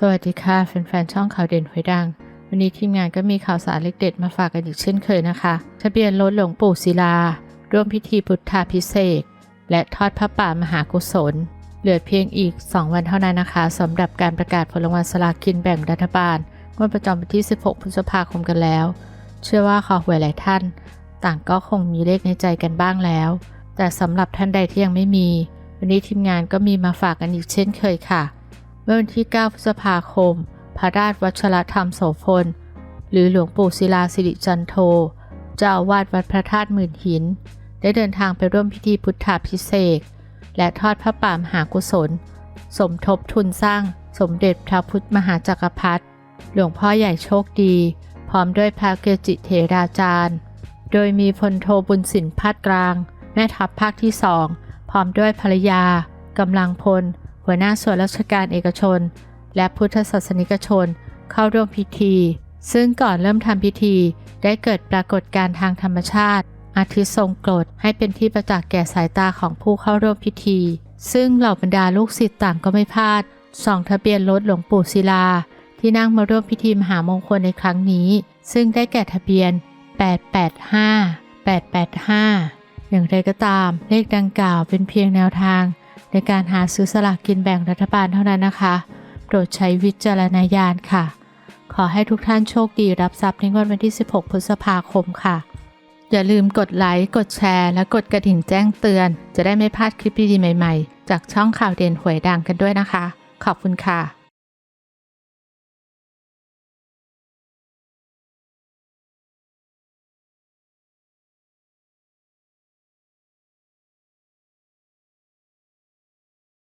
สวัสดีค่ะแฟนๆช่องข่าวเด่นหวยดัง วันนี้ทีมงานก็มีข่าวสารเล็กเด็ดมาฝากกันอีกเช่นเคยนะคะ ทะเบียนรถหลวงปู่ศิลา ร่วมพิธีพุทธาพิเศษและทอดพระป่ามหากุศล เหลือเพียงอีก 2 วันเท่านั้นนะคะสำหรับการประกาศผลรางวัลสลากกินแบ่งรัฐบาลงวดประจำวันที่ 16 พฤษภาคมกันแล้ว เชื่อว่าขอหวยหลายท่าน ต่างก็คงมีเลขในใจกันบ้างแล้ว แต่สำหรับท่านใดที่ยังไม่มี วันนี้ทีมงานก็มีมาฝากกันอีกเช่นเคยค่ะ เมื่อวันที่ 9 พฤษภาคม พระราชวัชรธรรมโสพล หรือหลวงปู่ศิลาสิริจันโทเจ้าวาสวัดพระธาตุหมื่นหิน ได้เดินทางไปร่วมพิธีพุทธาพิเศษกและทอดพระป่ามหากุศล สมทบทุนสร้างสมเด็จพระพุทธมหาจักรพรรดิหลวงพ่อใหญ่โชคดี พร้อมด้วยพระเกจิเถราจารย์ โดยมีพลโทบุญสินพัดกลาง แม่ทัพภาคที่สองพร้อมด้วยภรรยากำลังพล หัวหน้าส่วนราชการเอกชน และพุทธศาสนิกชนเข้าร่วมพิธี ซึ่งก่อนเริ่มทำพิธีได้เกิดปรากฏการณ์ทางธรรมชาติ อาทิตย์ทรงกรดให้เป็นที่ประจักษ์แก่สายตาของผู้เข้าร่วมพิธี ซึ่งเหล่าบรรดาลูกศิษย์ต่างก็ไม่พลาดส่องทะเบียนรถหลวงปู่ศิลา ที่นั่งมาร่วมพิธีมหามงคลในครั้งนี้ ซึ่งได้แก่ทะเบียน 885 885 อย่างไรก็ตามเลขดังกล่าวเป็นเพียงแนวทาง ในการหาซื้อสลากกินแบ่งรัฐบาลเท่านั้นนะคะ โปรดใช้วิจารณญาณค่ะ ขอให้ทุกท่านโชคดีรับทรัพย์ในวันวันที่ 16 พฤษภาคมค่ะ อย่าลืมกดไลค์ กดแชร์ และกดกระดิ่งแจ้งเตือน จะได้ไม่พลาดคลิปดีๆใหม่ ๆ จากช่องข่าวเด่นหวยดังกันด้วยนะคะ ขอบคุณค่ะ